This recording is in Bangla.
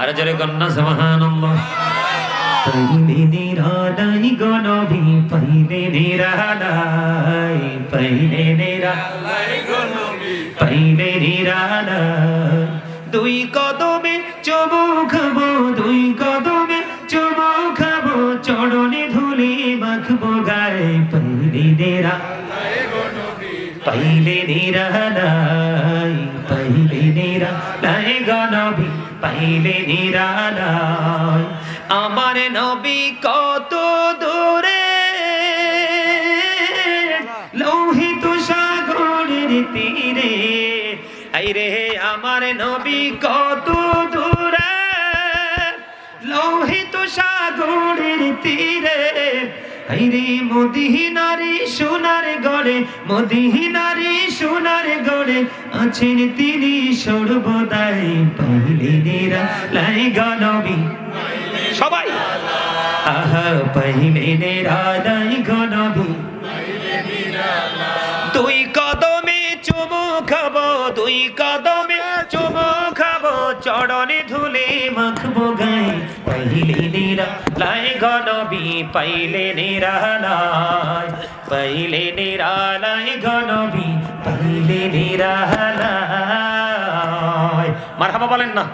আর জোরে কন্যা সুবহানাল্লাহ। পাইলে নিরালাই গনবি পাইলে নিরালাই পাইলে নিরালাই পাইলে নিরালাই দুই কদমে চুমু খাব, দুই কদমে চুমু খাব চড়নে ধুলি মাখবো গায়ে, পাইলে নিরা পাইলে নিরালাই নিরালাই গনবি পাইলে নিরালাই আমার নবী কত দূরে? লোহিত সাগরের তীরে। আইরে, আমার নবী কত দূরে? লোহিত সাগরের তীরে। আইরে, মদিনারি সোনার গড়ে, মদিনারি সোনার আছেন তিনি সর্বদাই। পাইলে লাই গনবী সবাই। আহা পাইলে নিরা লাই গনবী দুই কদমে চুমু খাব দুই কদমে চুমু খাব চড়নে ধুলে মাখবো গায়ে। পাইলে নিরা লাই গনবি পাইলে নিরা লাই পাইলে নিরা লাই মারহাবা বলেন না।